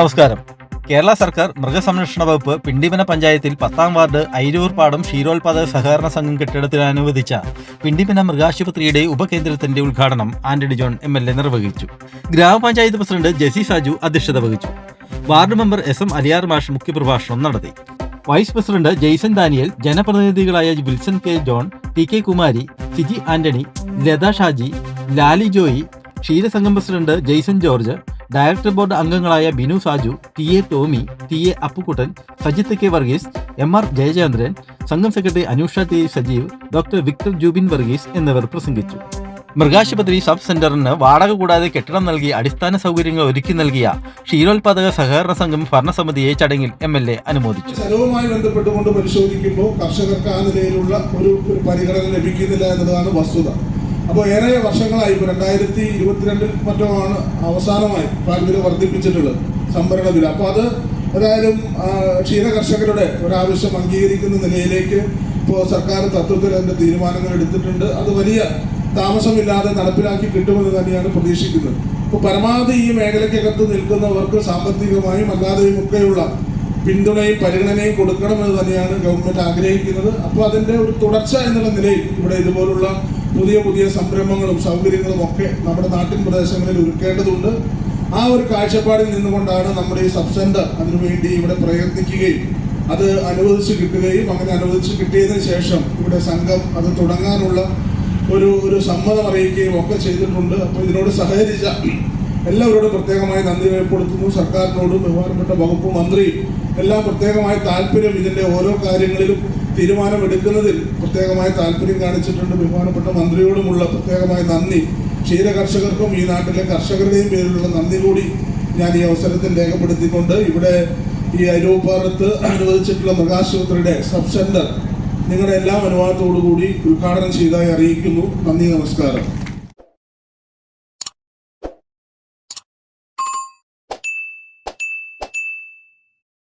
നമസ്കാരം. കേരള സർക്കാർ മൃഗസംരക്ഷണ വകുപ്പ് പിണ്ടിമന പഞ്ചായത്തിൽ പത്താം വാർഡ് ഐരൂർപ്പാടം ക്ഷീരോത്പാദക സഹകരണ സംഘം കെട്ടിടത്തിന് അനുവദിച്ച പിണ്ടിമന മൃഗാശുപത്രിയുടെ ഉപകേന്ദ്രത്തിന്റെ ഉദ്ഘാടനം Antony John M L A നിർവഹിച്ചു. ഗ്രാമപഞ്ചായത്ത് പ്രസിഡന്റ് ജെസി സാജു അധ്യക്ഷത വഹിച്ചു. Ward member S M Aliyar മാഷ് മുഖ്യപ്രഭാഷണം നടത്തി. Vice president Jaison Daniel ജനപ്രതിനിധികളായ Wilson K John T K Kumari Siji Antony Latha Shaji Lali Joy ക്ഷീരസംഘം president Jaison George director board അംഗങ്ങളായ Binu Saju T A Tomy T A Appukuttan Sajith K Varghese M R Jayachandran സംഘം secretary Anusha T Sajeev doctor Victor Jubin Varghese എന്നിവർ പ്രസംഗിച്ചു. മൃഗാശുപത്രി sub സെന്ററിന് വാടക കൂടാതെ കെട്ടിടം നൽകി അടിസ്ഥാന സൗകര്യങ്ങൾ ഒരുക്കി നൽകിയ ക്ഷീരോത്പാദക സഹകരണ സംഘം ഭരണസമിതിയെ ചടങ്ങിൽ എം എൽ എ അനുമോദിച്ചു. ചെലവുമായി ബന്ധപ്പെട്ടുകൊണ്ട് പരിശോധിക്കുമ്പോൾ കർഷകർക്ക് ആ നിലയിലുള്ള ഒരു പരിഗണന ലഭിക്കുന്നില്ല എന്നതാണ് വസ്തുത. അപ്പോൾ ഏറെ വർഷങ്ങളായി ഇപ്പോൾ രണ്ടായിരത്തി ഇരുപത്തിരണ്ടിൽ മറ്റോ ആണ് അവസാനമായി പാൽവില വർദ്ധിപ്പിച്ചിട്ടുള്ളത് സംഭരണ വില. അപ്പോൾ അത് ഏതായാലും ക്ഷീര കർഷകരുടെ ഒരാവശ്യം അംഗീകരിക്കുന്ന നിലയിലേക്ക് ഇപ്പോൾ സർക്കാർ തത്വത്തിൽ അതിന്റെ തീരുമാനങ്ങൾ എടുത്തിട്ടുണ്ട്. അത് വലിയ താമസമില്ലാതെ നടപ്പിലാക്കി കിട്ടുമെന്ന് തന്നെയാണ് പ്രതീക്ഷിക്കുന്നത്. അപ്പോൾ പരമാവധി ഈ മേഖലയ്ക്കകത്ത് നിൽക്കുന്നവർക്ക് സാമ്പത്തികമായും അല്ലാതെയും ഒക്കെയുള്ള പിന്തുണയും പരിഗണനയും കൊടുക്കണമെന്ന് തന്നെയാണ് ഗവൺമെന്റ് ആഗ്രഹിക്കുന്നത്. അപ്പോൾ അതിന്റെ ഒരു തുടർച്ച എന്നുള്ള നിലയിൽ ഇവിടെ ഇതുപോലുള്ള പുതിയ പുതിയ സംരംഭങ്ങളും സൗകര്യങ്ങളും ഒക്കെ നമ്മുടെ നാട്ടിൻ പ്രദേശങ്ങളിൽ ഒരുക്കേണ്ടതുണ്ട്. ആ ഒരു കാഴ്ചപ്പാടിൽ നിന്നുകൊണ്ടാണ് നമ്മുടെ ഈ സബ്സെന്റർ അതിനുവേണ്ടി ഇവിടെ പ്രയത്നിക്കുകയും അത് അനുവദിച്ച് കിട്ടുകയും അങ്ങനെ അനുവദിച്ച് കിട്ടിയതിന് ശേഷം ഇവിടെ സംഘം അത് തുടങ്ങാനുള്ള ഒരു ഒരു സമ്മതം അറിയിക്കുകയും ഒക്കെ ചെയ്തിട്ടുണ്ട്. അപ്പോൾ ഇതിനോട് സഹകരിച്ച എല്ലാവരോടും പ്രത്യേകമായി നന്ദി രേഖപ്പെടുത്തുന്നു. സർക്കാരിനോടും ബഹുമാനപ്പെട്ട വകുപ്പ് മന്ത്രിയും എല്ലാം പ്രത്യേകമായ താല്പര്യം ഇതിന്റെ ഓരോ കാര്യങ്ങളിലും തീരുമാനമെടുക്കുന്നതിൽ പ്രത്യേകമായ താല്പര്യം കാണിച്ചിട്ടുണ്ട്. ബഹുമാനപ്പെട്ട മന്ത്രിയോടുമുള്ള പ്രത്യേകമായ നന്ദി. ക്ഷീര കർഷകർക്കും ഈ നാട്ടിലെ കർഷകരുടെയും പേരിലുള്ള നന്ദി കൂടി ഞാൻ ഈ അവസരത്തിൽ രേഖപ്പെടുത്തിക്കൊണ്ട് ഇവിടെ ഈ അരൂപ്പാറത്ത് അനുവദിച്ചിട്ടുള്ള മൃഗാശുപത്രിയുടെ സബ് സെന്റർ നിങ്ങളുടെ എല്ലാ അനുവാദത്തോടു കൂടി ഉദ്ഘാടനം ചെയ്തതായി അറിയിക്കുന്നു. നന്ദി നമസ്കാരം.